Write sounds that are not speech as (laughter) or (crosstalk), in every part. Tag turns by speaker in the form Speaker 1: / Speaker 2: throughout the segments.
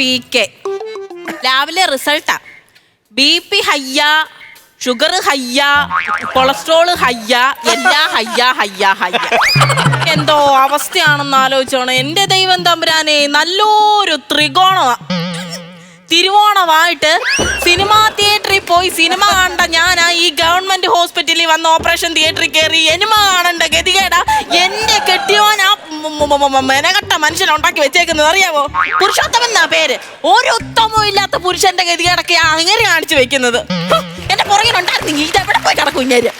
Speaker 1: P K രാവിലെ റിസൾട്ടാ. B P high sugar high cholesterol high എല്ലാ ഹയ്യ ഹയ്യ ഹയ്യ. എന്തോ അവസ്ഥയാണെന്ന് ആലോചിച്ചോണം. എന്റെ ദൈവം തമ്പുരാനെ നല്ലൊരു ത്രികോണമാ. തിരുവോണമായിട്ട് സിനിമാ തിയേറ്ററിൽ പോയി സിനിമ കണ്ട ഞാനാ ഈ ഗവൺമെന്റ് ഹോസ്പിറ്റലിൽ വന്ന് ഓപ്പറേഷൻ തിയേറ്ററിൽ കയറി. എനിമ കാണണ്ട ഗതികേട. മെനകെട്ട ഉണ്ടാക്കി വെച്ചേക്കുന്നത് അറിയാവോ? പുരുഷോത്തമൻ എന്നാ പേര്. ഒരു ഉത്തമവും ഇല്ലാത്ത പുരുഷന്റെ ഗതികേടൊക്കെ അങ്ങനെ കാണിച്ചു വെക്കുന്നത്. എന്റെ പുറകിലുണ്ടായിരുന്നെങ്കിൽ ഇത് എവിടെ പോയി കിടക്കും ഇങ്ങനെ.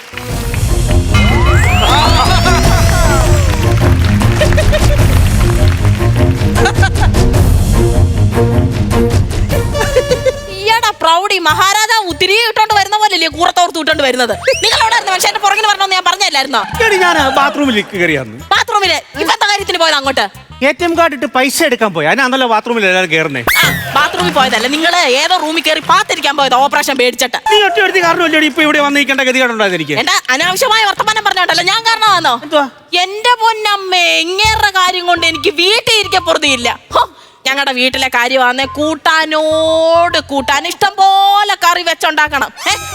Speaker 1: പ്രൗഡി പ്രൗഢി. മഹാരാജാവ് ഉത്തിരി ഇട്ടോണ്ട് വരുന്ന പോലല്ലേ കൂറത്തോർത്ത് ഇട്ടോണ്ട് വരുന്നത്? നിങ്ങൾ അവിടെ ഇരുന്ന് മനുഷ്യന്റെ പുറകിന് വരണമെന്ന് ഞാൻ പറഞ്ഞല്ലായിരുന്നോ?
Speaker 2: ഞാൻ ബാത്റൂമിൽ കയറിയാന്ന്.
Speaker 1: ബാത്റൂമിൽ കാര്യത്തിന് പോയത് അങ്ങോട്ട്?
Speaker 2: എ ടി എം കാർഡ് ഇട്ട് പൈസ എടുക്കാൻ പോയി. അതിനാന്നല്ലോ ബാത്റൂമിൽ എല്ലാവരും കയറുന്നേ
Speaker 1: ആ ബാത്റൂമിൽ പോയതല്ല. നിങ്ങൾ ഏതോ റൂമിൽ കയറി പാത്തിരിക്കാൻ പോയത് ഓപ്പറേഷൻ പേടിച്ചിട്ട്.
Speaker 2: നീ ഒറ്റ എടുത്ത് കാരണമല്ലേ ഇപ്പൊ ഇവിടെ വന്നിരിക്കേണ്ട ഗതികേടുണ്ടായത് എനിക്ക്.
Speaker 1: എന്റെ അനാവശ്യമായ വർത്തമാനം പറഞ്ഞോണ്ടല്ലോ ഞാൻ കാരണമാണോ
Speaker 2: എന്തുവാ?
Speaker 1: എന്റെ പൊന്നമ്മ ഇങ്ങേറെ കാര്യം കൊണ്ട് എനിക്ക് വീട്ടിൽ ഇരിക്കാൻ പൊറുതിയില്ല. ഞങ്ങളുടെ വീട്ടിലെ കാര്യമാണ് കൂട്ടാനോട് കൂട്ടാൻ ഇഷ്ടം പോലെ കറി വെച്ചുണ്ടാക്കണം.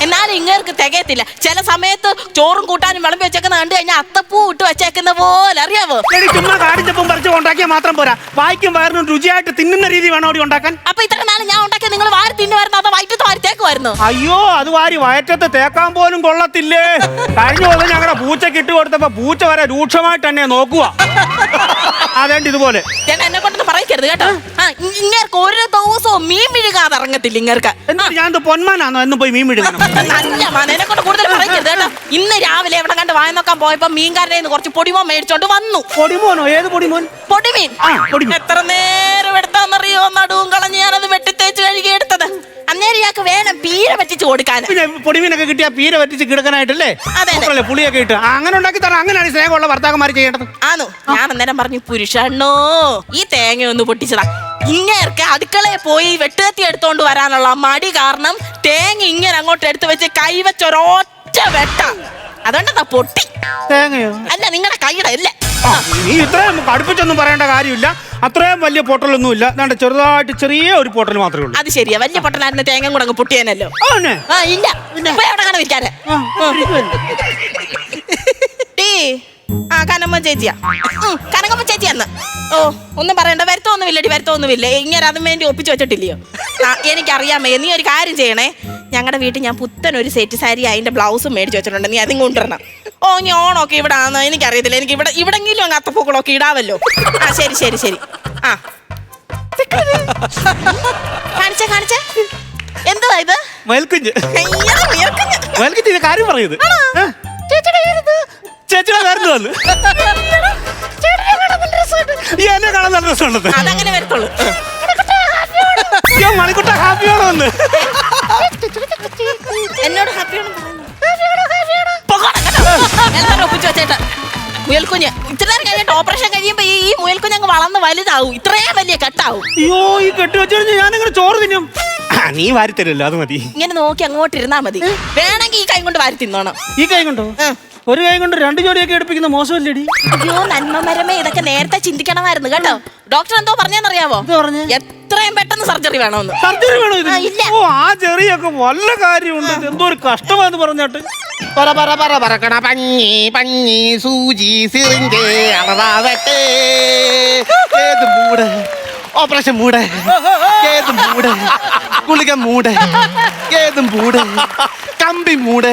Speaker 1: എന്നാലും ഇങ്ങേർക്ക് തികയത്തില്ല. ചില സമയത്ത് ചോറും കൂട്ടാനും വിളമ്പി വെച്ചേക്കുന്ന കണ്ടു കഴിഞ്ഞാൽ അത്തപ്പൂ ഇട്ട് വെച്ചേക്കുന്ന പോലെ അറിയാവോ?
Speaker 2: എടി ചുമ്മാ കാടിച്ചപ്പം പറിച്ച് ഉണ്ടാക്കിയാൽ മാത്രം പോരാ. വായിക്കും വയറിനും രുചിയായിട്ട് തിന്നുന്ന രീതി വേണം അവിടെ ഉണ്ടാക്കാൻ?
Speaker 1: അപ്പൊ ഇത്ര നാളെ ഞാൻ ഉണ്ടാക്കി നിങ്ങൾ വാരി തിന്നുമായിരുന്നു അതോ വയറ്റത്ത് വാരി തേക്കുമായിരുന്നു
Speaker 2: അയ്യോ അത് വാരി വയറ്റത്ത് തേക്കാൻ പോലും കൊള്ളത്തില്ലേ? കഴിഞ്ഞ ദിവസം ഞങ്ങളുടെ പൂച്ചക്ക് ഇട്ട് കൊടുത്തപ്പോ പൂച്ച വരെ രൂക്ഷമായിട്ട് തന്നെ നോക്കുക അതേണ്ട ഇതുപോലെ.
Speaker 1: ഞാൻ എന്നെ കൊണ്ടൊന്നും പറയിക്കരുത് കേട്ടോ. ഇങ്ങേർക്ക് ഒരു ദിവസവും മീൻ വിഴുകാതെ ഇറങ്ങത്തില്ല ഇങ്ങേർക്ക്.
Speaker 2: എന്നിട്ട് ഞാൻ പൊന്മാനാണോ എന്ന് പോയി മീൻ
Speaker 1: മാന എന്നെ കൊണ്ട് കൂടുതൽ പറയരുത് കേട്ടോ. ഇന്ന് രാവിലെ എവിടെ കണ്ട് വായ നോക്കാൻ പോയപ്പോ മീൻകാരനെ കുറച്ച് പൊടിമോ മേടിച്ചോണ്ട് വന്നു.
Speaker 2: പൊടിമോനോ? ഏത് പൊടിമോൻ?
Speaker 1: പൊടിമീൻ.
Speaker 2: പൊടിമീൻ.
Speaker 1: എത്ര നേരം എടുത്താന്നറിയോ? നടുവും കളഞ്ഞ് ഞാനത് വെട്ടിത്തേച്ച് കഴുകി എടുത്തത് അന്നേരം ഇയാൾക്ക് വേണം പറ്റിച്ചു കൊടുക്കാൻ.
Speaker 2: പിന്നെ പൊടിമീനൊക്കെ കിട്ടിയ പീര വറ്റിച്ച് കിടക്കാനായിട്ടല്ലേ?
Speaker 1: അതെ.
Speaker 2: പുളിയൊക്കെ ഇട്ട്. അങ്ങനെ ഉണ്ടാക്കി തരാം. അങ്ങനെയാണ് സ്നേഹമുള്ള ഭർത്താക്കന്മാർ ചെയ്യേണ്ടത്.
Speaker 1: ആന്നു ഞാൻ അന്നേരം പറഞ്ഞു പുരുഷണ്ണോ ഈ തേങ്ങ ഒന്ന് പൊട്ടിച്ചതാ. ഇങ്ങേർക്ക് അടുക്കളയിൽ പോയി വെട്ടുകത്തി എടുത്തോണ്ട് വരാനുള്ള മടി കാരണം തേങ്ങ ഇങ്ങനെ അങ്ങോട്ട് എടുത്തു വെച്ച് കൈവച്ചൊരൊറ്റ വെട്ട. അതുകൊണ്ടാ പൊട്ടി.
Speaker 2: തേങ്ങയോ?
Speaker 1: അല്ല നിങ്ങളുടെ കൈയുടെ അല്ലേ.
Speaker 2: നീ ഇത്രയും കടുപ്പിച്ചൊന്നും പറയേണ്ട കാര്യമില്ല. അത്രയും വലിയ പൊട്ടലൊന്നും ഇല്ല ദാണ്ടെ ചെറുതായിട്ട് ചെറിയ ഒരു പൊട്ടൽ മാത്രമേ ഉള്ളൂ.
Speaker 1: അത് ശരിയാ. വലിയ പൊട്ടലായിരുന്നു തേങ്ങ കൂടെ അങ്ങ് പൊട്ടിയാനല്ലോ.
Speaker 2: ഒപ്പിച്ചുവച്ചിട്ടില്ലയോ
Speaker 1: ആ ഇല്ല. കാണാൻ വിൽക്കാരെ
Speaker 2: ആ, ഇരിക്കുവല്ലേ.
Speaker 1: ടീ ആ കനമ്മ ചേച്ചിയാ. ഉം, കനകമ്മ ചേച്ചിയാന്ന്. ഓ ഒന്നും പറയണ്ട. വരുത്തൊന്നുമില്ലടി വരുത്തൊന്നുമില്ല. ഇങ്ങനെ അതും വേണ്ടി ഒപ്പിച്ചു വെച്ചിട്ടില്ലയോ? ആ എനിക്കറിയാമേ നീ ഒരു കാര്യം ചെയ്യണേ. ഞങ്ങളുടെ വീട്ടിൽ ഞാൻ പുത്തൻ ഒരു സെറ്റ് സാരി അതിന്റെ ബ്ലൗസും മേടിച്ചു വെച്ചിട്ടുണ്ട്. നീ അതും കൊണ്ടുവരണം. ഓ ഇനി ഓണമൊക്കെ ഇവിടെ ആണെന്ന് എനിക്കറിയത്തില്ല. എനിക്ക് ഇവിടെ ഇവിടെങ്കിലും അങ്ങ് അത്തപ്പൂക്കളൊക്കെ ഇടാവല്ലോ. ആ ശരി ശരി ശരി. ആ. കാണിച്ചേ കാണിച്ചേ. എന്തുവാ ഇത്?
Speaker 2: മയൽക്കുഞ്ഞ്
Speaker 1: അയ്യോ, വിയർക്കുഞ്ഞ്.
Speaker 2: മയൽക്കുഞ്ഞ് ഇത്. കാര്യം പറയത്
Speaker 1: ചേച്ചിയുടെ പേരെന്തുവാ?
Speaker 2: ചേച്ചിയുടെ കാര്യം വന്ന്
Speaker 1: ചേട്ടനെ കാണാൻ നല്ല രസമുണ്ട്.
Speaker 2: ഈ എന്നെ കാണാൻ നല്ല രസമുണ്ടത്
Speaker 1: അതങ്ങനെ വരത്തുള്ളൂ.
Speaker 2: ഞാൻ മണിക്കുട്ട ഹാപ്പിയാണോ? വന്ന്
Speaker 1: എന്നോട് ഹാപ്പിയാണ് വെച്ചേട്ടാ. മുയൽക്കുഞ്ഞ് ഇത്ര നേരം കഴിഞ്ഞിട്ട് ഓപ്പറേഷൻ കഴിയുമ്പോ ഈ ഈ മുയൽക്കുഞ്ഞ് അങ്ങ് വളർന്ന് വലുതാവും. ഇത്രയും വലിയ കെട്ടാവും.
Speaker 2: അയ്യോ ഈ കെട്ടി വെച്ച് കഴിഞ്ഞാൽ ഞാനിങ്ങനെ ചോറ് തിന്നും. ആ, നീ വാരി തരുമല്ലോ അത് മതി.
Speaker 1: ഇങ്ങനെ നോക്കി അങ്ങോട്ട് ഇരുന്നാ മതി. വേണമെങ്കിൽ ഈ കൈ കൊണ്ട് വാരി തിന്നോണം.
Speaker 2: ഈ കൈ കൊണ്ടോ? ഒരു കൈ കൊണ്ട് രണ്ട് ജോലിയൊക്കെ എടുപ്പിക്കുന്ന മോശമല്ലേടി?
Speaker 1: അയ്യോ നന്മമരമേ ഇതൊക്കെ നേരത്തെ ചിന്തിക്കണമായിരുന്നു കേട്ടോ. ഡോക്ടർ എന്തോ പറഞ്ഞെന്നറിയാവോ?
Speaker 2: എന്താ പറഞ്ഞേ?
Speaker 1: എത്രയും പെട്ടെന്ന് സർജറി വേണമെന്ന്
Speaker 2: സർജറി വേണോ ഇത്
Speaker 1: ആ, ഇല്ല.
Speaker 2: ഓ ആ ചെറിയൊക്കെ വല്ല കാര്യമുണ്ട്. എന്തോ ഒരു കഷ്ടമാന്ന് പറഞ്ഞിട്ട്.
Speaker 3: പറ പറ പറ പറക്കണ പഞ്ഞി പഞ്ഞി സൂചി സിറിഞ്ച് അറവാവട്ടെ ഏത് മൂട്. ഓപ്പറേഷൻ മൂട്. ഏത് മൂട്. ഗുളിക മൂട്. ഏത് മൂട്. കമ്പി മൂട്.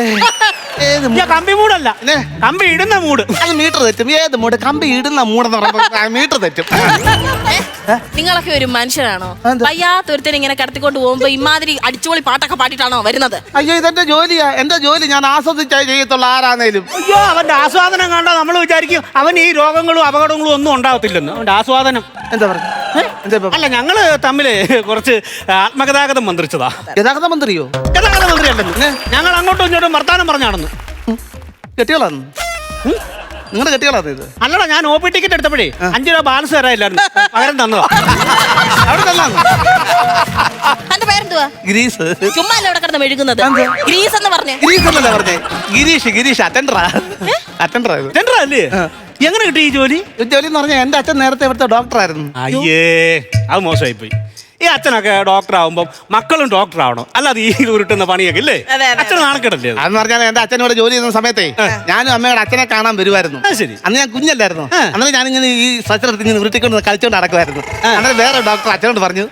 Speaker 3: ഏത്
Speaker 2: ഞാൻ കമ്പി മൂടല്ല.
Speaker 3: പിന്നെ?
Speaker 2: കമ്പി ഇടുന്ന മൂട്.
Speaker 3: അത് മീറ്റർ തെറ്റും. ഏത് മൂട്? കമ്പി ഇടുന്ന മൂടെന്ന് പറയുമ്പോൾ മീറ്റർ തെറ്റും.
Speaker 1: ഏ? നിങ്ങളൊക്കെ ഒരു മനുഷ്യനാണോ? വയ്യാത്തൊരുത്തൻ ഇങ്ങനെ കടത്തിക്കൊണ്ട് പോകുമ്പോ ഇമാതിരി അടിച്ചുപൊളി പാട്ടൊക്കെ പാടിയിട്ടാണോ വരുന്നത്?
Speaker 3: അയ്യോ ഇതെന്റെ ജോലിയാ. എന്റെ ജോലി ഞാൻ ആസ്വദിച്ചായി ചെയ്യത്തുള്ള ആരാണേലും
Speaker 2: അയ്യോ അവന്റെ ആസ്വാദനം കണ്ടാ നമ്മൾ വിചാരിക്കും അവൻ ഈ രോഗങ്ങളും അപകടങ്ങളും ഒന്നും ഉണ്ടാവത്തില്ലെന്ന്. അവന്റെ ആസ്വാദനം.
Speaker 3: എന്താ പറഞ്ഞു? എന്താ
Speaker 2: അല്ല ഞങ്ങൾ തമ്മിൽ കുറച്ച് ആത്മഗതാഗതം മന്ത്രിച്ചതാ.
Speaker 3: ഗതാഗത മന്ത്രിയോ?
Speaker 2: ഗതാഗത മന്ത്രിയല്ലെന്ന്. ഞങ്ങൾ അങ്ങോട്ടും ഇങ്ങോട്ടും വർത്താനം പറഞ്ഞാണെന്ന്.
Speaker 3: കെട്ടികളാണ് നിങ്ങളുടെ കെട്ടികളാ ഇത്?
Speaker 2: അല്ലടാ ഞാൻ ഒ പി ടിക്കറ്റ് എടുത്തപ്പോഴേ അഞ്ചു രൂപ ബാലൻസ് തരായില്ലായിരുന്നു പകരം തന്നതാ.
Speaker 3: അവിടെ
Speaker 1: പേരെന്തുവാ?
Speaker 3: ഗ്രീസ്.
Speaker 1: ചുമ്മാ അല്ല അവിടെ കിടന്ന് മെഴുകുന്നത്? ഗ്രീസ് എന്ന് പറഞ്ഞേ.
Speaker 3: ഗിരീഷ് എന്നല്ല പറഞ്ഞേ? ഗിരീഷ് ഗിരീഷ് അറ്റൻഡറാ അറ്റൻഡറാ
Speaker 2: അല്ലേ? എങ്ങനെ കിട്ടി ഈ ജോലി?
Speaker 3: ഈ ജോലി എന്ന് പറഞ്ഞാൽ എന്റെ അച്ഛൻ നേരത്തെ ഇവിടുത്തെ ഡോക്ടറായിരുന്നു
Speaker 2: അയ്യേ അത് മോശമായി പോയി ഈ അച്ഛനൊക്കെ ഡോക്ടർ ആവുമ്പോൾ മക്കളും ഡോക്ടർ ആവണം. അല്ലാതെ ഈ ഉരുട്ടുന്ന പണിയൊക്കെ ഇല്ലേ
Speaker 1: അതെ, അതെ,
Speaker 2: അച്ഛന് നാണക്കെടല്ലേ അത്?
Speaker 3: അതെന്ന് പറഞ്ഞാൽ എന്റെ അച്ഛനോട് ജോലി ചെയ്യുന്ന സമയത്തെ ഞാനും അമ്മയുടെ അച്ഛനെ കാണാൻ വരുമായിരുന്നു
Speaker 2: അത് ശരി.
Speaker 3: അന്ന് ഞാൻ കുഞ്ഞല്ലായിരുന്നു.
Speaker 2: അന്ന്
Speaker 3: അന്നേരം ഞാനിങ്ങനെ ഈ സ്ട്രക്ചർ എടുത്ത് ഇങ്ങനെ ഉരുട്ടിക്കൊണ്ട് കളിച്ചോണ്ട് നടക്കുമായിരുന്നു അന്നേരം വേറെ ഡോക്ടർ അച്ഛനോട് പറഞ്ഞു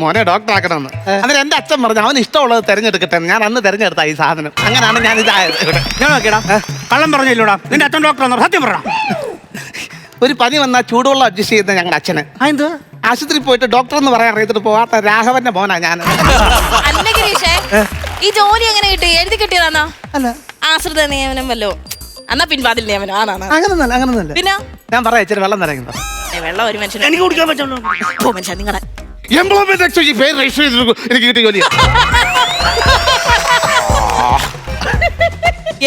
Speaker 3: മോനെ ഡോക്ടർ ആക്കണമെന്ന്. അന്നേരം എന്റെ അച്ഛൻ പറഞ്ഞു അവന് ഇഷ്ടമുള്ളത് തെരഞ്ഞെടുക്കട്ടെ എന്ന്. ഞാൻ അന്ന് തെരഞ്ഞെടുത്ത ഈ സാധനം. അങ്ങനെയാണ് ഞാൻ ഇതായത് ഇവിടെ.
Speaker 2: ഞാൻ നോക്കിയടാ കള്ളം പറഞ്ഞില്ലോടാ? നിന്റെ അച്ഛൻ ഡോക്ടർ ആണോ സത്യം പറ.
Speaker 3: ഒരു പനി വന്നാൽ ചൂടുവെള്ളം അഡ്ജസ്റ്റ് ചെയ്യുന്ന ഞങ്ങളുടെ അച്ഛന്.
Speaker 2: എന്ത്
Speaker 3: ആശുപത്രി പോയിട്ട് ഡോക്ടർ എന്ന് പറയാൻ അറിയത്തിട്ട് പോവാത്ത രാഘവന്റെ മോനാ ഞാൻ.
Speaker 1: അല്ല ഗിരീഷേ ഈ ജോലി എങ്ങനെ കിട്ടി? എഴുതി കിട്ടിയതാണോ?
Speaker 3: അല്ല.
Speaker 1: ആശ്രിത നിയമനം വല്ലോ എന്നാ പിൻവാതിൽ നിയമനം. ആണാണ്.
Speaker 3: അങ്ങനൊന്നല്ല അങ്ങനൊന്നല്ല
Speaker 1: പിന്നെ?
Speaker 3: ഞാൻ പറയാം ഇച്ചിരി വെള്ളം
Speaker 1: നിറയുന്നു. വെള്ളം ഒരു മനുഷ്യൻ
Speaker 2: എനിക്ക് കുടിക്കാൻ പറ്റുള്ളൂ
Speaker 1: ഓ മനുഷ്യ നിങ്ങളെ.
Speaker 3: എംപ്ലോയ്മെന്റ് എക്സ്ചേഞ്ച് പേര് രജിസ്റ്റർ ചെയ്തിട്ട് എനിക്ക് കിട്ടിയ ജോലിയാ. (laughs)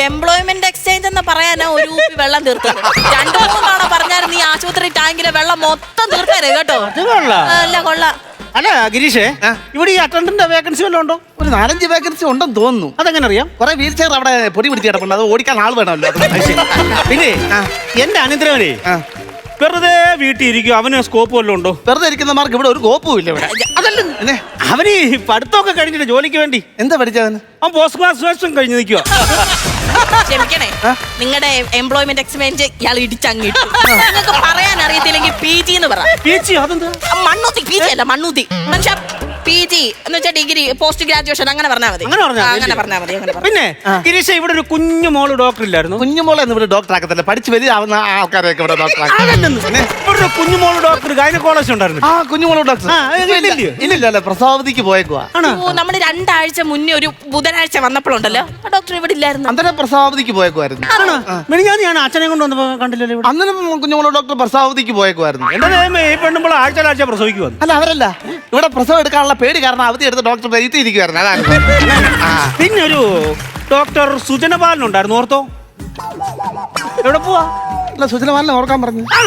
Speaker 1: എംപ്ലോയ്മെന്റ് എക്സ്ചേഞ്ച് എന്ന് പറയാനാ ഒരു കുപ്പി വെള്ളം തീർത്തത്. രണ്ടു മൂന്ന് തവണ പറഞ്ഞായിരുന്നു നീ ആശുപത്രി ടാങ്കിലെ വെള്ളം മൊത്തം തീർത്തരേ കേട്ടോ.
Speaker 2: അത് കൊള്ളാം.
Speaker 1: അല്ല കൊള്ളാം.
Speaker 2: അല്ല ഗിരീഷേ. ഇവിടെ ഈ അറ്റൻഡന്റ് വേക്കൻസി വല്ലതും ഉണ്ടോ?
Speaker 3: ഒരു നാലഞ്ച് വേക്കൻസി ഉണ്ടെന്ന് തോന്നുന്നു.
Speaker 2: അതെങ്ങനെ അറിയാം?
Speaker 3: കുറെ വീൽ ചെയർ അവിടെ പൊടി പിടിച്ച് കിടപ്പുണ്ട്. അത് ഓടിക്കാൻ ആൾ വേണമല്ലോ.
Speaker 2: പിന്നെ. എന്റെ അനന്തരവനെ. വെറുതെ വീട്ടിൽ ഇരിക്കും അവന് സ്കോപ്പ് വല്ലതും ഉണ്ടോ?
Speaker 3: വെറുതെ ഇരിക്കുന്നമാർക്ക് ഇവിടെ ഒരു കോപ്പും ഇല്ല ഇവിടെ.
Speaker 2: അതല്ല.
Speaker 3: പിന്നെ
Speaker 2: അവന് ഈ പഠിത്തമൊക്കെ കഴിഞ്ഞിട്ട് ജോലിക്ക് വേണ്ടി.
Speaker 3: എന്താ പഠിച്ചവന്?
Speaker 2: അവൻ പോസ്റ്റ് ഗ്രാജുവേഷൻ കഴിഞ്ഞ് നിൽക്കുക
Speaker 1: ക്ഷമിക്കണേ. നിങ്ങളുടെ എംപ്ലോയ്മെന്റ് എക്സ്പെൻസ് ഇയാൾ ഇടിച്ചങ്ങിട്ടു നിങ്ങൾക്ക് പറയാൻ അറിയത്തില്ലെങ്കിൽ പി ജി എന്ന് പറ.
Speaker 2: അതെന്താ?
Speaker 1: മണ്ണൂത്തി പി ജി അല്ല മണ്ണൂത്തി. മനുഷ്യ പി ജി എന്ന് വെച്ചാൽ ഡിഗ്രി പോസ്റ്റ് ഗ്രാജുവേഷൻ അങ്ങനെ പറഞ്ഞാൽ മതി.
Speaker 2: അങ്ങനെ പറഞ്ഞാ മതി,
Speaker 1: അങ്ങനെ
Speaker 2: അല്ലേ?
Speaker 1: പറഞ്ഞാൽ മതി അങ്ങനെ പറഞ്ഞാ
Speaker 2: പിന്നെ ഗിരീഷ് ഇവിടെ ഒരു കുഞ്ഞു മോൾ ഡോക്ടർ ഇല്ലായിരുന്നു.
Speaker 3: കുഞ്ഞുമോളെ എന്ന് ഇവിടെ ഡോക്ടർ ആക്കത്തില്ല. പഠിച്ച് വലുതാവുന്ന ആൾക്കാരെയൊക്കെ ഇവിടെ ഡോക്ടർ.
Speaker 2: ഇവിടെ ഒരു കുഞ്ഞു മോൾ ഡോക്ടർ ഗൈനക്കോളജി ഉണ്ടായിരുന്നു.
Speaker 3: ആ കുഞ്ഞുമോളെ ഡോക്ടർ
Speaker 2: ആ, ഇല്ല. ഇല്ലില്ല
Speaker 3: അല്ല പോയേക്കുവാ.
Speaker 2: ആണോ?
Speaker 1: ഓ നമ്മൾ രണ്ടാഴ്ച മുന്നേ ഒരു ബുധനാഴ്ച വന്നപ്പോഴുണ്ടല്ലോ. ആ ഡോക്ടർ ഇവിടെ ഇല്ലായിരുന്നു.
Speaker 3: അന്നേരം പ്രസവാവധിക്ക് പോയേക്കുമായിരുന്നു
Speaker 2: ആണോ? മിനിഞ്ഞാന്ന് ഞാൻ അച്ഛനെ കൊണ്ട് വന്നപ്പോ കണ്ടില്ലല്ലോ ഇവിടെ.
Speaker 3: അന്നേരം കുഞ്ഞുമോളെ ഡോക്ടർ പ്രസവാവധിക്ക് പോയേക്കുമായിരുന്നു
Speaker 2: എന്റെ ദൈവമേ ഈ പെണ്ണുമ്പോൾ ആഴ്ച ആഴ്ച പ്രസവിക്ക് വന്നു
Speaker 3: അല്ല അവരല്ല. ഇവിടെ പ്രസവം എടുക്കാനുള്ള പേടി കാരണം അവധി എടുത്ത് ഡോക്ടർ വെയിറ്റിരിക്കുവായിരുന്നു അതാണ് ആ
Speaker 2: പിന്നെ ഒരു ഡോക്ടർ സുജന ബാലൻ ഉണ്ടായിരുന്നു ഓർത്തോ? എവിടെ പോവാ?
Speaker 3: അല്ല സുജലമാലിനെ ഓർക്കാൻ പറഞ്ഞു.
Speaker 2: ആ,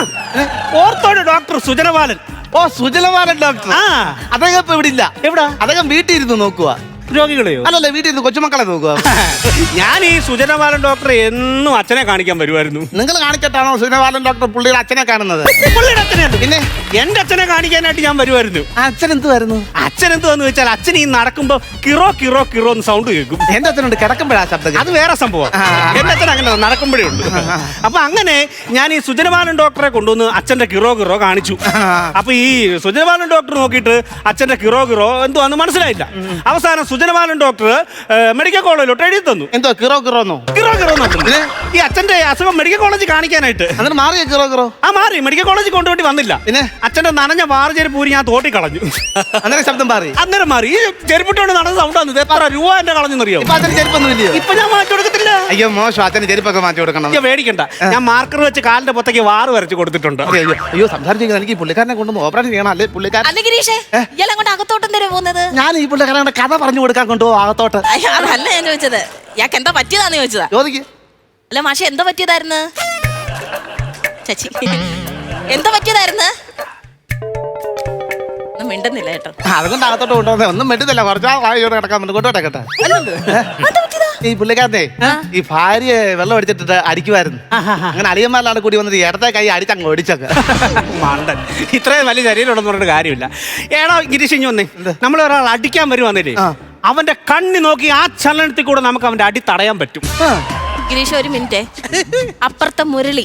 Speaker 2: ഓർത്തോടെ ഡോക്ടർ സുജന ബാലൻ
Speaker 3: ഓ സുജലമാലൻ ഡോക്ടർ
Speaker 2: ആ.
Speaker 3: അദ്ദേഹം ഇപ്പൊ ഇവിടെ ഇല്ല.
Speaker 2: എവിടാ?
Speaker 3: അദ്ദേഹം വീട്ടിൽ ഇരുന്ന് നോക്കുക
Speaker 2: രോഗികളെയോ?
Speaker 3: അല്ലല്ല വീട്ടിൽ നിന്ന് കൊച്ചുമക്കളെ നോക്കുക. (laughs)
Speaker 2: ഞാൻ ഈ സുജന ബാലൻ ഡോക്ടറെ എന്നും അച്ഛനെ കാണിക്കാൻ വരുമായിരുന്നു
Speaker 3: നിങ്ങൾ കാണിച്ചിട്ടാണോ സുജനബാലൻ ഡോക്ടർ പുള്ളിയുടെ അച്ഛനെ കാണുന്നത്?
Speaker 2: പുള്ളിയുടെ അച്ഛനെയല്ല.
Speaker 3: പിന്നെ?
Speaker 2: എന്റെ അച്ഛനെ കാണിക്കാനായിട്ട് ഞാൻ വരുമായിരുന്നു
Speaker 3: അച്ഛൻ എന്ത് വരുന്നു
Speaker 2: അച്ഛൻ എന്തുവാന്ന് വെച്ചാൽ അച്ഛൻ ഈ നടക്കുമ്പോ കിറോ കിറോ കിറോ എന്ന് സൗണ്ട് കേൾക്കും.
Speaker 3: എന്റെ അച്ഛനുണ്ട് കിടക്കുമ്പോഴാ ശബ്ദം
Speaker 2: അത് വേറെ സംഭവം എന്റെ അച്ഛൻ അങ്ങനെ നടക്കുമ്പോഴേ ഉണ്ട് അപ്പൊ അങ്ങനെ ഞാൻ ഈ സുജനബാലൻ ഡോക്ടറെ കൊണ്ടുവന്ന് അച്ഛന്റെ കിറോ കിറോ കാണിച്ചു. അപ്പൊ ഈ സുജനബാലൻ ഡോക്ടർ നോക്കിയിട്ട് അച്ഛന്റെ കിറോ കിറോ എന്തുവാന്ന് മനസ്സിലായില്ല. അവസാനം സുജനപാലൻ ഡോക്ടർ മെഡിക്കൽ കോളേജിലോട്ട് എഴുതി തന്നു.
Speaker 3: എന്തോ കിറോ കിറോന്നോ?
Speaker 2: കിറോ കിറോ എന്ന് ഈ അച്ഛന്റെ അസുഖം മെഡിക്കൽ കോളേജിൽ കാണിക്കാനായിട്ട്.
Speaker 3: എന്നിട്ട് മാറിയ കിറോ കിറോ?
Speaker 2: ആ മാറി. മെഡിക്കൽ കോളേജിൽ കൊണ്ടുപോയി വന്നില്ല.
Speaker 3: പിന്നെ?
Speaker 2: അച്ഛന്റെ നനഞ്ഞ വാറുചെരുപ്പ് പൂരി ഞാൻ തോട്ടി കളഞ്ഞു.
Speaker 3: അങ്ങനെ ശബ്ദം മാറി.
Speaker 2: അങ്ങനെ മാറി. ഈ ചെരുപ്പിട്ടോണ്ട് നടന്ന സൗണ്ട് വന്നത് എത്ര രൂപ എന്റെ കളഞ്ഞെന്നറിയോ
Speaker 3: ഇപ്പൊ അച്ഛന് ചെരുപ്പൊന്നും ഇല്ല
Speaker 2: ഇപ്പൊ ഞാൻ മാറ്റി കൊടുക്കത്തില്ല.
Speaker 3: അയ്യോ മോശം. അച്ഛന്റെ ചെരുപ്പൊക്കെ മാറ്റി കൊടുക്കണം.
Speaker 2: അയ്യോ മേടിക്കണ്ട ഞാൻ മാർക്കർ വെച്ച് കാലിന്റെ പുറത്തേക്ക് വാറ് വരച്ച് കൊടുത്തിട്ടുണ്ട്.
Speaker 3: അയ്യോ, സംസാരിച്ചു എനിക്ക് പുള്ളിക്കാരനെ കൊണ്ടൊന്ന് ഓപ്പറേഷൻ ചെയ്യണം. അല്ലേ പുള്ളിക്കാരൻ?
Speaker 1: അകത്തോട്ടും തരാൻ പോകുന്നത്?
Speaker 3: ഞാൻ ഈ പുള്ളിക്കാരനെ കഥ പറഞ്ഞു കൊടുക്കാൻ കൊണ്ടുപോകും അകത്തോട്ട്
Speaker 1: അയ്യ, അതല്ല ഞാൻ ചോദിച്ചത്. ഇയാൾക്ക് എന്താ പറ്റിയതാന്ന് ചോദിച്ചതാ?
Speaker 3: ചോദിക്ക്.
Speaker 1: അല്ല മാഷെ എന്താ പറ്റിയതായിരുന്നു? ചച്ചി എന്താ പറ്റിയതായിരുന്നു? ഒന്നും മിണ്ടുന്നില്ല കേട്ടോ.
Speaker 3: ആ, അതുകൊണ്ട് അകത്തോട്ട് കൊണ്ടുവന്നേ ഒന്നും മെടുന്നില്ല കുറച്ചാ വായോടെ കിടക്കാൻ പറ്റും കൊണ്ടോട്ടെ കേട്ടെ? ഈ പുള്ളിക്കാരനെ ഈ ഭാര്യ വെള്ളം അടിച്ചിട്ട് അടിക്കുമായിരുന്നു അങ്ങനെ അളിയന്മാരിലാണ് കൂടി വന്നത്. ഇടത്തെ കൈ അടിച്ചങ്ങ് ഒടിച്ചൊക്കെ
Speaker 2: മണ്ടൻ. ഇത്രയും വലിയ ശരീരം ഉണ്ടെന്ന് പറഞ്ഞിട്ട് കാര്യമില്ല. ഏടാ ഗിരീഷ് ഇഞ്ഞു വന്നേ നമ്മൾ ഒരാൾ അടിക്കാൻ വരുവാന്നില്ലേ?
Speaker 3: ആ.
Speaker 2: അവന്റെ കണ്ണി നോക്കി ആ ചലനത്തിൽ കൂടെ നമുക്ക് അവന്റെ അടി തടയാൻ പറ്റും.
Speaker 1: ഗിരീഷ് ഒരു മിനിറ്റ്. അപ്പുറത്തെ മുരളി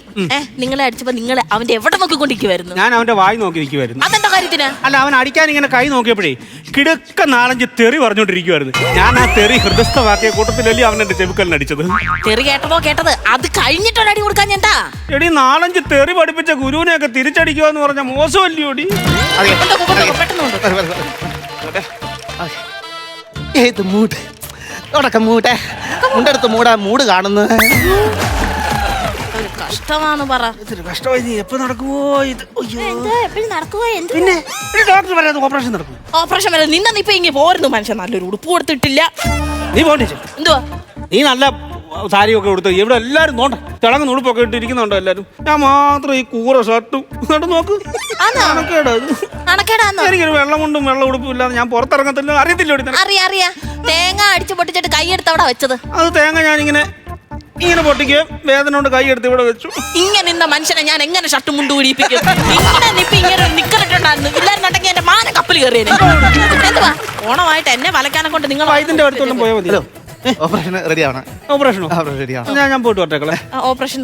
Speaker 1: നിങ്ങളെ അടിച്ചപ്പോ നിങ്ങൾ അവന്റെ എവിടെ നോക്കിക്കൊണ്ടിരിക്കുവായിരുന്നു?
Speaker 2: ഞാൻ അവന്റെ വായി നോക്കി നിൽക്കുമായിരുന്നു
Speaker 1: അതെന്താ കാര്യത്തിന്?
Speaker 2: അല്ല അവൻ അടിക്കാൻ ഇങ്ങനെ കൈ നോക്കിയപ്പോഴേ കിടുക്ക നാലഞ്ച് തെറി പറഞ്ഞോണ്ടിരിക്കുവായിരുന്നു ഞാൻ ആ തെറി ഹൃദയസ്ഥമാക്കിയ കൂട്ടത്തിലല്ലേ അവൻ എന്റെ ചെവുക്കലിന് അടിച്ചത്.
Speaker 1: തെറി കേട്ടതോ കേട്ടത്. അത് കഴിഞ്ഞിട്ടൊരു അടി കൊടുക്കാൻ എന്താ?
Speaker 2: എടി നാലഞ്ച് തെറി പഠിപ്പിച്ച ഗുരുവിനെയൊക്കെ തിരിച്ചടിക്കുക എന്ന് പറഞ്ഞ.
Speaker 1: കൊണ്ടോ, കൊണ്ടോ, പെട്ടെന്ന്
Speaker 3: ഏത് മൂട്? തുടക്കം മൂട്ടെ മുണ്ടെടുത്ത് മൂടാ മൂട് കാണുന്നു.
Speaker 1: ഒരു കഷ്ടമാന്ന് പറ.
Speaker 2: കഷ്ടമായി നീ എപ്പോ നടക്കുവോ? ഇത്
Speaker 1: എപ്പോഴും നടക്കുവോ? എന്ത്
Speaker 2: പിന്നെ ഡോക്ടർ പറയാതെ ഓപ്പറേഷൻ നടക്കും
Speaker 1: ഓപ്പറേഷൻ വരെ. നിന്ന ഇപ്പൊ ഇങ്ങനെ പോരുന്നു മനുഷ്യൻ. നല്ലൊരു ഉടുപ്പ് കൊടുത്തിട്ടില്ല.
Speaker 2: നീ പോണ്ടേ
Speaker 1: എന്തുവാ?
Speaker 2: നീ നല്ല സാരിയൊക്കെ കൊടുത്ത് ഇവിടെ എല്ലാരും നോണ്ട തിളങ്ങുന്ന ഉടുപ്പൊക്കെ ഇട്ടിരിക്കുന്നുണ്ടോ എല്ലാരും. ഞാൻ മാത്രം ഈ കൂറ ഷർട്ടും എന്നിട്ട് നോക്ക്. എനിക്കൊരു വെള്ളമുണ്ടും വെള്ള ഉടുപ്പും ഇല്ലാതെ ഞാൻ പുറത്തിറങ്ങത്തില്ല. അറിയത്തില്ല
Speaker 1: അറിയാ അറിയാ. തേങ്ങ അടിച്ചു പൊട്ടിച്ചിട്ട് കൈയെടുത്ത് അവിടെ വെച്ചത്.
Speaker 2: അത് തേങ്ങ ഞാനിങ്ങനെ ഇങ്ങനെ പൊട്ടിക്കുകയും വേദന കൊണ്ട് കൈ എടുത്ത് ഇവിടെ വെച്ചു.
Speaker 1: ഇങ്ങനെ നിന്ന മനുഷ്യനെ ഞാൻ എങ്ങനെ ഷർട്ട് മുണ്ട് പിടിപ്പിക്കും ഇങ്ങനെ നിപ്പി ഇങ്ങനെ നിക്കറിട്ടുണ്ടായിരുന്നു. ഇല്ലായിരുന്നുണ്ടെങ്കിൽ എന്റെ മാന കപ്പൽ കയറിയേനെ. എന്തുവാ? ഓണമായിട്ട് എന്നെ വലക്കാനെ കൊണ്ട് നിങ്ങൾ
Speaker 2: വൈദ്യന്റെ അടുത്തൊന്നും പോയാൽ മതി.
Speaker 3: ഓപ്പറേഷൻ റെഡി ആവണം.
Speaker 2: ഓപ്പറേഷനോ
Speaker 3: റെഡി ആവണം.
Speaker 2: ഞാൻ ഞാൻ പോയിട്ട് വട്ടേക്കളെ
Speaker 1: ഓപ്പറേഷൻ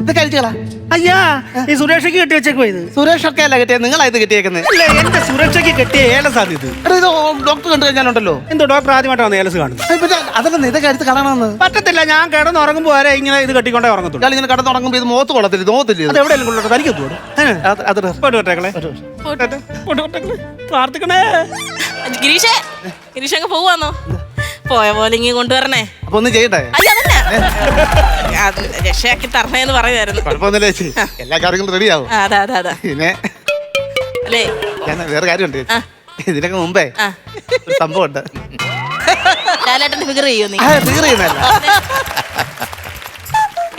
Speaker 3: ഇത് കഴിച്ചുകളാ
Speaker 2: അയ്യാ ഈ സുരക്ഷയ്ക്ക് കെട്ടി വെച്ചേക്കോ ഇത്.
Speaker 3: സുരേഷ് ഒക്കെ അല്ല കിട്ടിയത് നിങ്ങളാ ഇത് കിട്ടിയേക്കുന്നത്
Speaker 2: അല്ല എന്റെ സുരക്ഷയ്ക്ക് കെട്ടിയ ഇത്.
Speaker 3: എടാ, ഇത് ഡോക്ടർ കണ്ടു കഴിഞ്ഞാലുണ്ടല്ലോ.
Speaker 2: എന്തോ ഡോക്ടർ ആദ്യമായിട്ടാണ് ഏലസ് കാണുന്നത്.
Speaker 3: ഏയ് പിന്നെ അതല്ല ഇതൊക്കെ എടുത്ത് കളയണമെന്ന്
Speaker 2: പറ്റത്തില്ല ഞാൻ കിടന്നുറങ്ങുമ്പോൾ വരെ ഇങ്ങനെ ഇത് കെട്ടിക്കൊണ്ടേ ഉറങ്ങത്തുള്ളൂ.
Speaker 3: ഇയാൾ ഇങ്ങനെ കടന്നു തുടങ്ങുമ്പോൾ ഇത് മോത്ത് കൊള്ളത്തില്ല? ഇത് മുഖത്തില്ല
Speaker 2: അത്
Speaker 3: ഇത്.
Speaker 2: എവിടെയെങ്കിലും കൊള്ളട്ടെ തനിക്ക് എത്തുവോ
Speaker 3: അത് അത്.
Speaker 2: പോയിട്ട് വട്ടേക്കളെ പോയിട്ട് പോയിട്ട് പ്രാർത്ഥിക്കണേ.
Speaker 1: ഗിരീഷേ ഗിരീഷ് അങ്ങ് പോവാന്നോ? പോയ പോലെ ഇങ്ങനെ കൊണ്ടുവരണേ
Speaker 3: അപ്പൊ ഒന്ന് ചെയ്യട്ടെ?
Speaker 1: അതന്നെ അത് രക്ഷയാക്കി തരണേന്ന് പറയുമായിരുന്നു
Speaker 3: കുഴപ്പമൊന്നുമില്ല ചേച്ചി. എല്ലാ കാര്യങ്ങളും റെഡി ആവും
Speaker 1: ആ, അതെ അതെ അതെ.
Speaker 3: പിന്നെ
Speaker 1: അല്ലേ?
Speaker 3: ഞാൻ വേറെ കാര്യമുണ്ട് ചേച്ചി.
Speaker 1: ആ.
Speaker 3: ഇതിനൊക്കെ മുമ്പേ
Speaker 1: ആ.
Speaker 3: ഒരു സംഭവമുണ്ട്.
Speaker 1: ലാലേട്ടൻ ഫിഗർ ചെയ്യോ നീ?
Speaker 3: ആ ഫിഗർ ചെയ്യുന്നല്ല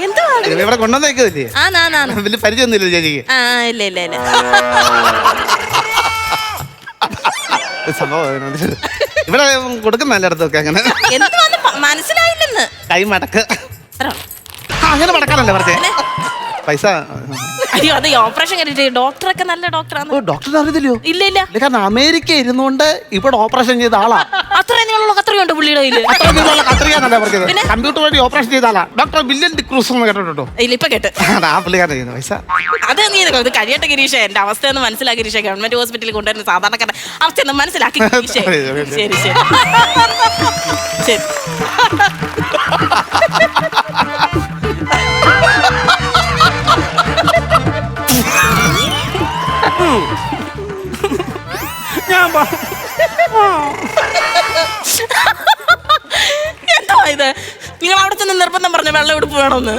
Speaker 1: എന്തുവാ
Speaker 3: ഇവിടെ കൊണ്ടുവന്നേക്കില്ലേ
Speaker 1: ആ നാ നാ നാ.
Speaker 3: വലിയ പരിചയമൊന്നുമില്ല ചേച്ചിക്ക്.
Speaker 1: ആ ആ, ഇല്ല ഇല്ല ഇല്ല.
Speaker 3: സംഭവം അതിനകത്ത് ഇവിടെ കൊടുക്കുന്ന എല്ലായിടത്തൊക്കെ അങ്ങനെ.
Speaker 1: എന്തുവാന്ന് പ- മനസ്സിലായില്ലെന്ന്.
Speaker 3: കൈ മടക്ക്
Speaker 1: അത്രോ?
Speaker 3: ആ, അങ്ങനെ മടക്കാനല്ലേ പറഞ്ഞേ? പൈസ.
Speaker 1: അയ്യോ അത് ഓപ്പറേഷൻ കഴിഞ്ഞിട്ട് ഡോക്ടറൊക്കെ നല്ല ഡോക്ടറാണ്
Speaker 3: ഡോക്ടർ അറിയത്തില്ലയോ?
Speaker 1: ഇല്ല ഇല്ല.
Speaker 3: കാരണം അമേരിക്ക ഇരുന്നുകൊണ്ട് ഇവിടെ ഓപ്പറേഷൻ ചെയ്ത ആളാ.
Speaker 1: അത്രയും നീളമുള്ള കത്രയുണ്ട് പുള്ളിയുടെ കയ്യിൽ?
Speaker 3: അത്ര നീളമുള്ള പറഞ്ഞത്? കമ്പ്യൂട്ടർ വഴി ഓപ്പറേഷൻ ചെയ്ത ആളാ. ഡോക്ടർ വില്യൻ ഡിക്രൂസ് എന്ന് കേട്ടിട്ടുണ്ടോ?
Speaker 1: ഇല്ല ഇപ്പൊ കേട്ട്.
Speaker 3: ആ പുള്ളിക്കാരൻ ചെയ്യുന്നത്. പൈസ.
Speaker 1: അത് നീ ഇത് കഴിയട്ടെ ഗിരീഷ. എന്റെ അവസ്ഥയൊന്ന് മനസ്സിലാക്കി ഗിരീഷ. ഗവൺമെന്റ് ഹോസ്പിറ്റലിൽ കൊണ്ടുവരുന്ന സാധാരണക്കാരുടെ അവസ്ഥയൊന്ന് മനസ്സിലാക്കി (laughs) ഗിരീഷ. ശരി ശരി. ശരി. (laughs)
Speaker 2: ഞാൻ
Speaker 1: എന്താ ഇത്? നിങ്ങൾ അവിടെ ചെന്ന് നിർബന്ധം പറഞ്ഞ വെള്ളം ഉടുപ്പ് വേണമെന്ന്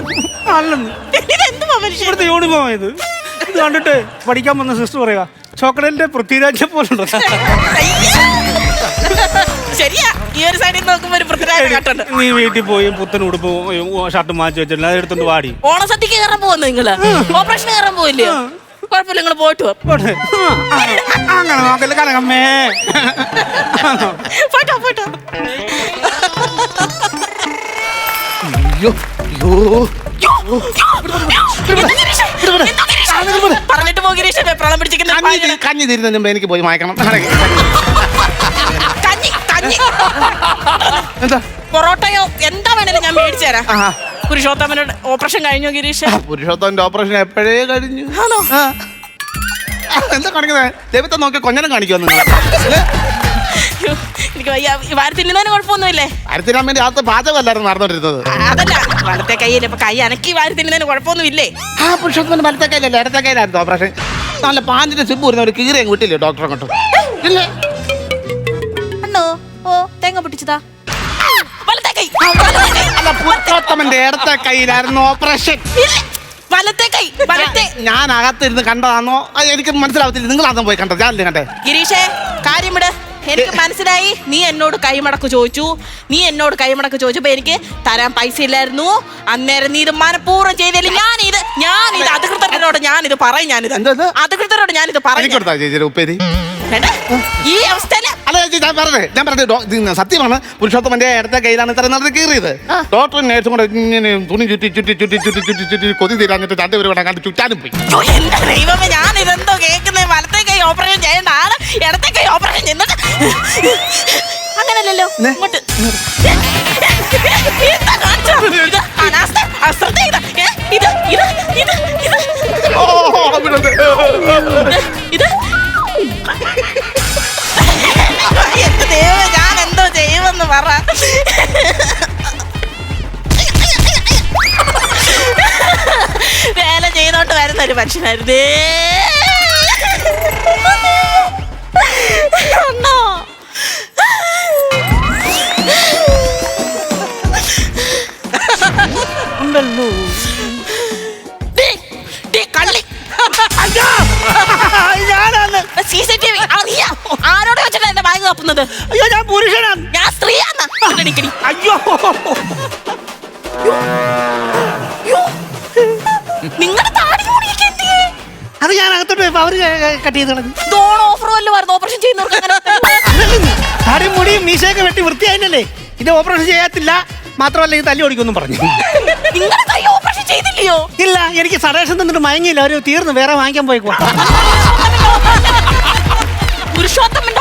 Speaker 2: അല്ലെന്ന്.
Speaker 1: ഇതെന്തുവാ മനുഷ്യൻ
Speaker 2: ഇവിടുത്തെ യൂണിഫോം ഇത് ഇത് കണ്ടിട്ട് പഠിക്കാൻ വന്ന സിസ്റ്റർ പറയുക ചോക്ലേറ്റിന്റെ പൃഥ്വിരാജെ പോലുണ്ടോ?
Speaker 1: അയ്യോ. ശരിയാ. ഈ ഒരു സൈഡിൽ നോക്കുമ്പോ ഒരു പൃഥ്വിരാജ് കാട്ടുണ്ട്.
Speaker 2: നീ വീട്ടിൽ പോയി പുത്തൻ ഉടുപ്പ് ഷർട്ട് മാറ്റി വെച്ചിട്ടില്ല അതെടുത്തോണ്ട് വാടി.
Speaker 1: ഓണസദ്യക്ക് കയറാൻ പോകുന്നു നിങ്ങൾ? ഓപ്പറേഷൻ കയറാൻ പോയില്ലയോ കുഴപ്പമില്ല നിങ്ങൾ പോയിട്ട് വാ.
Speaker 2: പോട്ടെ. ആ, അങ്ങനെ നോക്കല്ലേ കലകമ്മേ
Speaker 1: പോയിട്ടോ പോയിട്ടോ.
Speaker 3: അയ്യോ അയ്യോ.
Speaker 1: പറഞ്ഞിട്ട് പോ ഗിരീഷ് വെപ്രാളം പിടിച്ചിരിക്കുന്ന
Speaker 3: കഞ്ഞി തി- കഞ്ഞി തിരുന്നതിന് മുമ്പ് എനിക്ക് പോയി മായ്ക്കണം.
Speaker 1: കഞ്ഞി കഞ്ഞി.
Speaker 3: എന്താ?
Speaker 1: പൊറോട്ടയോ എന്താ വേണേലും ഞാൻ മേടിച്ചു തരാം.
Speaker 3: ആഹാ.
Speaker 1: പുരുഷോത്തമനോട് ഓപ്പറേഷൻ കഴിഞ്ഞു ഗിരീഷ്?
Speaker 3: പുരുഷോത്തമന്റെ ഓപ്പറേഷൻ എപ്പോഴേ കഴിഞ്ഞു?
Speaker 1: ആണോ.
Speaker 3: എന്താ കാണിക്കുന്നത് ദൈവത്തെ നോക്കി കൊഞ്ഞനം കാണിക്കുന്നു നിങ്ങൾ?
Speaker 1: അയ്യോ, എനിക്ക് വയ്യ. ഈ വാരി തിന്നുന്നതിന് കുഴപ്പമൊന്നുമില്ലേ?
Speaker 3: അരത്തിനാൻ വേണ്ടി അകത്ത് പാചകമല്ലായിരുന്നു നടന്നോണ്ടിരുന്നത്.
Speaker 1: അതല്ല. വലത്തെ ഇപ്പൊ കൈ അനക്കി കുഴപ്പമൊന്നുമില്ലേ?
Speaker 3: ആ പുരുഷോത്തമന്റെ വലത്തെ കയ്യിലല്ലേ ഇടത്തെ കയ്യിലായിരുന്നു ഓപ്പറേഷൻ. നല്ല പാഞ്ചിന്റെ സിബ് വരുന്ന ഒരു കീറിയും ഡോക്ടറെ കൊണ്ട് ഇല്ല?
Speaker 1: അണ്ണോ ഓ തേങ്ങ പൊട്ടിച്ചതാ.
Speaker 3: അല്ല പുരുഷോത്തമന്റെ ഇടത്ത കയ്യിലായിരുന്നു ഓപ്പറേഷൻ.
Speaker 1: വലത്തെ കൈ വലത്തെ.
Speaker 3: ഞാൻ അകത്തിരുന്ന് കണ്ടതാണോ? അത് എനിക്ക് മനസ്സിലാവത്തില്ല. നിങ്ങൾ നിങ്ങളാദ്യം പോയി കണ്ടത്. ഞാനല്ലേ കണ്ടേ?
Speaker 1: ഗിരീഷേ കാര്യം വിട് എനിക്ക് മനസ്സിലായി. നീ എന്നോട് കൈമടക്ക് ചോദിച്ചു. നീ എന്നോട് കൈമടക്ക് ചോദിച്ചപ്പോ എനിക്ക് തരാൻ പൈസ ഇല്ലായിരുന്നു. അന്നേരം നീ ഇത് മനഃപൂർവം ചെയ്തില്ല ഞാൻ ഇത് അധികൃതരോട് ഞാനിത് പറയും ഞാനിത്? അധികൃതരോട് ഞാനിത് പറയും. ഈ
Speaker 3: അവസ്ഥയിൽ ചേച്ചി ഞാൻ പറഞ്ഞേ ഞാൻ പറഞ്ഞത് സത്യമാണ്. പുരുഷോത്തമന്റെ ഇടത്തെ കയ്യിലാണ് ഇത്ര നടന്ന് കീറിയത്. ഡോക്ടറും നേഴ്സും കൂടെ ഇങ്ങനെ തുണി ചുറ്റി ചുറ്റി ചുറ്റി ചുറ്റി ചുറ്റി ചുറ്റി കൊതി തീരാഞ്ഞിട്ട് രണ്ടുപേരും കൂടെ കണ്ട് ചുറ്റാനും പോയി.
Speaker 1: ദൈവമേ ഞാൻ ഇതെന്തോ കേൾക്കുന്നത് വലത്തെ കൈ ഓപ്പറേഷൻ ചെയ്യേണ്ട ആൾ ഇടത്തെ കൈ ഓപ്പറേഷൻ ചെയ്യുന്നത് അങ്ങനല്ലല്ലോ? ഇങ്ങോട്ട്? ഇത്. ഇത് ഇത്. വേല ചെയ്തോണ്ട് വരുന്ന ഒരു മനുഷ്യനായിരുന്നു. അണ്ണോ.
Speaker 2: ഉണ്ടല്ലോ.
Speaker 1: കള്ളി.
Speaker 2: ഞാനാണ്.
Speaker 1: സി സി ടി വി ആരോട് വെച്ചിട്ടാ എന്റെ ബാഗ് തപ്പുന്നത്
Speaker 2: അയ്യോ ഞാൻ പുരുഷനാണ്.
Speaker 1: ഞാൻ ഇടിക്കടി.
Speaker 2: അയ്യോ.
Speaker 1: നിങ്ങളുടെ താടി എന്തിയേ?
Speaker 2: അത് ഞാൻ അകത്തോട്ട് പോയപ്പോ അവർ കട്ട് ചെയ്ത് കളഞ്ഞു.
Speaker 1: ഡോൺ ഓഫർ വല്ലതും ഓപ്പറേഷൻ ചെയ്യുന്നവർക്ക് അങ്ങനെ
Speaker 2: താടി മുടിയും മീശയൊക്കെ വെട്ടി വൃത്തിയായില്ലേ? ഇത് ഓപ്പറേഷൻ ചെയ്യാത്തില്ല. മാത്രമല്ല ഇത് തല്ലി ഓടിക്കൊന്നും പറഞ്ഞു.
Speaker 1: നിങ്ങളുടെ കൈ ഓപ്പറേഷൻ ചെയ്തില്ലയോ?
Speaker 2: ഇല്ല എനിക്ക് സടേഷൻ തന്നിട്ട് മയങ്ങിയില്ല. അവർ തീർന്നു വേറെ വാങ്ങിക്കാൻ പോയിക്കോ
Speaker 1: പുരുഷോത്തമന്റെ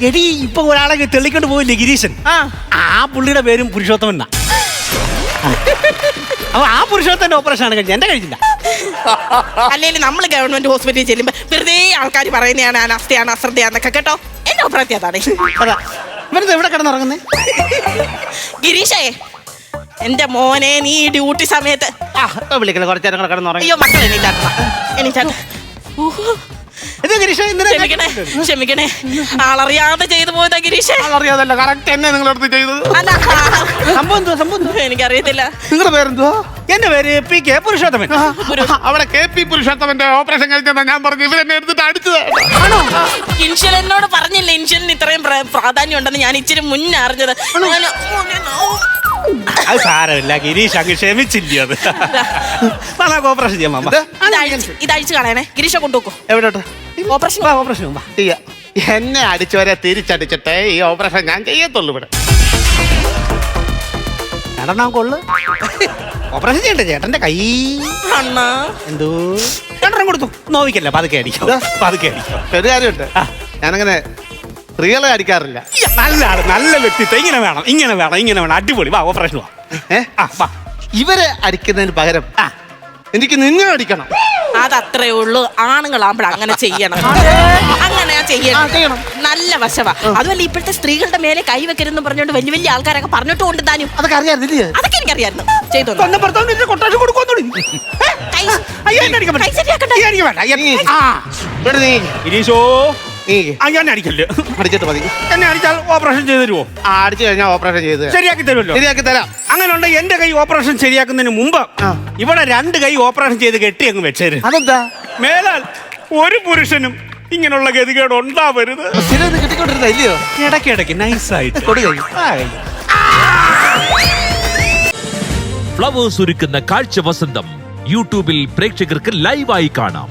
Speaker 2: എടി ഇപ്പൊ ഒരാളെ തെളിക്കൊണ്ട് പോയില്ലേ ഗിരീശൻ?
Speaker 1: ആ.
Speaker 2: ആ പുള്ളിയുടെ പേരും പുരുഷോത്തമൻ എന്നാ. അപ്പൊ ആ പുരുഷോത്തന്റെ ഓപ്പറേഷൻ ആണ് കഴിഞ്ഞത്. എന്റെ കഴിഞ്ഞില്ല
Speaker 1: അല്ലെങ്കിൽ നമ്മൾ ഗവൺമെന്റ് ഹോസ്പിറ്റലിൽ ചെല്ലുമ്പോ വെറുതെ ആൾക്കാർ പറയുന്നതാണ് അനാസ്ഥയാണ് അശ്രദ്ധയാന്നൊക്കെ കേട്ടോ? എന്റെ അഭിപ്രായത്തിൽ അതാണ്.
Speaker 2: അതാ. ഇവരിത് എവിടെ കിടന്നുറങ്ങുന്നേ?
Speaker 1: ഗിരീഷേ എന്റെ മോനെ നീ ഡ്യൂട്ടി സമയത്ത്.
Speaker 3: ആ വിളിക്കണം കുറച്ചേരം കിടന്നുറങ്ങി
Speaker 1: അയ്യോ മക്കളെ എണീറ്റാ. എണീറ്റാട്ട
Speaker 2: ഇത് ഗിരീഷ
Speaker 1: ക്ഷമിക്കണേ ക്ഷമിക്കണേ. ആളറിയാതെ ചെയ്തു പോയതാ ഗിരീഷ്.
Speaker 3: അറിയാതല്ല കറക്റ്റ് എന്നെ നിങ്ങളുടെ അടുത്ത് ചെയ്തത്.
Speaker 1: അല്ല.
Speaker 2: സംഭവം എന്തുവാ സംഭവം എന്തുവാ?
Speaker 1: എനിക്കറിയത്തില്ല.
Speaker 3: നിങ്ങളുടെ പേരെന്തുവാ?
Speaker 2: എന്റെ പേര് പി കെ പുരുഷോത്തമൻ.
Speaker 3: അവിടെ കെ പി പുരുഷോത്തമന്റെ ഓപ്പറേഷൻ കഴിച്ചെന്നാ ഞാൻ പറഞ്ഞു ഇവരെന്നെ എടുത്തിട്ട് അടിച്ചത്.
Speaker 1: ഇൻഷ്യൽ എന്നോട് പറഞ്ഞില്ല ഇൻഷ്യലിന് ഇത്രയും പ്ര- പ്രാധാന്യം ഉണ്ടെന്ന് ഞാൻ ഇച്ചിരി മുന്നേ അറിഞ്ഞത്. ഞാൻ-
Speaker 2: അത് സാരമില്ല. ഗിരീഷ് അങ്ങ് ക്ഷമിച്ചില്ല അത്? ഓപ്പറേഷൻ ചെയ്യാം മാമ.
Speaker 1: കളയണേ. ഗിരീഷ കൊണ്ടുപോക്കോ.
Speaker 3: എവിടോട്ട്?
Speaker 1: ഓപ്പറേഷൻ
Speaker 2: വാ, ഓപ്പറേഷൻ വാ.
Speaker 3: ചെയ്യാം. എന്നെ അടിച്ചവരെ തിരിച്ചടിച്ചിട്ടേ ഈ ഓപ്പറേഷൻ ഞാൻ ചെയ്യത്തുള്ളൂ ഇവിടെ.
Speaker 2: കൊള്ളു. ഓപ്പറേഷൻ ചെയ്യണ്ടേ ചേട്ടന്റെ കൈ?
Speaker 1: അണ്ണാ.
Speaker 2: എന്തോ? രണ്ടെണ്ണം കൊടുത്തു. നോവിക്കല്ല പതുക്കെ അടിക്കാം.
Speaker 3: ഇതാ.
Speaker 2: പതുക്കെ അടിക്കാം.
Speaker 3: ഒരു കാര്യമുണ്ട്.
Speaker 2: ആ.
Speaker 3: ഞാനങ്ങനെ സ്ത്രീകളെ അടിക്കാറില്ല
Speaker 2: നല്ലതാണ് നല്ല ആൾ നല്ല വ്യക്തിത്വം. ഇങ്ങനെ വേണം ഇങ്ങനെ വേണം ഇങ്ങനെ വേണം. അടിപൊളി. വാ ഓപ്പറേഷൻ വാ.
Speaker 3: ഏ?
Speaker 2: ആ വാ.
Speaker 3: ഇവരെ അടിക്കുന്നതിന് പകരം
Speaker 2: ആ.
Speaker 3: എനിക്ക് നിന്നെ അടിക്കണം.
Speaker 1: അതത്രേ ഉള്ളൂ. ആണുങ്ങളാകുമ്പോൾ അങ്ങനെ ചെയ്യണം. (laughs) അങ്ങനെ
Speaker 3: ആ,
Speaker 1: ചെയ്യണം.
Speaker 3: ചെയ്യണം.
Speaker 1: നല്ല വശവാ. അതുമല്ല ഇപ്പോഴത്തെ സ്ത്രീകളുടെ മേലെ കൈവെക്കരുതെന്ന് പറഞ്ഞുകൊണ്ട് വലിയ വലിയ ആൾക്കാരൊക്കെ പറഞ്ഞിട്ട് കൊണ്ട് താനും.
Speaker 3: അതൊക്കെ അറിയാറില്ലേ
Speaker 1: അതൊക്കെ എനിക്കറിയായിരുന്നു ചെയ്തു
Speaker 2: സ്വന്തം ഭർത്താവിന് ഇതിന്റെ കൊടുക്കുമെന്നോടി
Speaker 1: കൈ
Speaker 2: അയ്യോ എന്നെ അടിക്കാൻ
Speaker 1: കൈ ശരിയാക്കട്ടെ.
Speaker 2: വേണ്ട അയ്യ- ആ.
Speaker 3: ഇവിടെ നീ.
Speaker 2: ആ എന്നെ അടിക്കല്ലേ
Speaker 3: അടിച്ചിട്ട് മതി.
Speaker 2: എന്നെ അടിച്ചാൽ ഓപ്പറേഷൻ ചെയ്ത് തരുമോ
Speaker 3: ആ അടിച്ചു കഴിഞ്ഞാൽ ഓപ്പറേഷൻ ചെയ്ത്
Speaker 2: ശരിയാക്കി തരുമല്ലോ.
Speaker 3: ശരിയാക്കി തരാം.
Speaker 2: അങ്ങനെ ഉണ്ട് എന്റെ കൈ ഓപ്പറേഷൻ ശരിയാക്കുന്നതിന് മുമ്പ് ഇവിടെ രണ്ട് കൈ ഓപ്പറേഷൻ ചെയ്ത് കെട്ടി അങ്ങ് വെച്ചേര്.
Speaker 3: അതെന്താ?
Speaker 2: മേലാൽ ഒരു പുരുഷനും ഇങ്ങനെയുള്ള ഗതികേട് ഉണ്ടാവരുത്
Speaker 3: സ്ഥിരം ഇത് കിട്ടിക്കൊണ്ടിരുന്ന ഇല്ലയോ?
Speaker 2: ഇടയ്ക്കിടയ്ക്ക് നൈസായിട്ട്.
Speaker 4: ഫ്ലവേഴ്സ് ഒരുക്കുന്ന കാഴ്ച വസന്തം യൂട്യൂബിൽ പ്രേക്ഷകർക്ക് ലൈവായി കാണാം.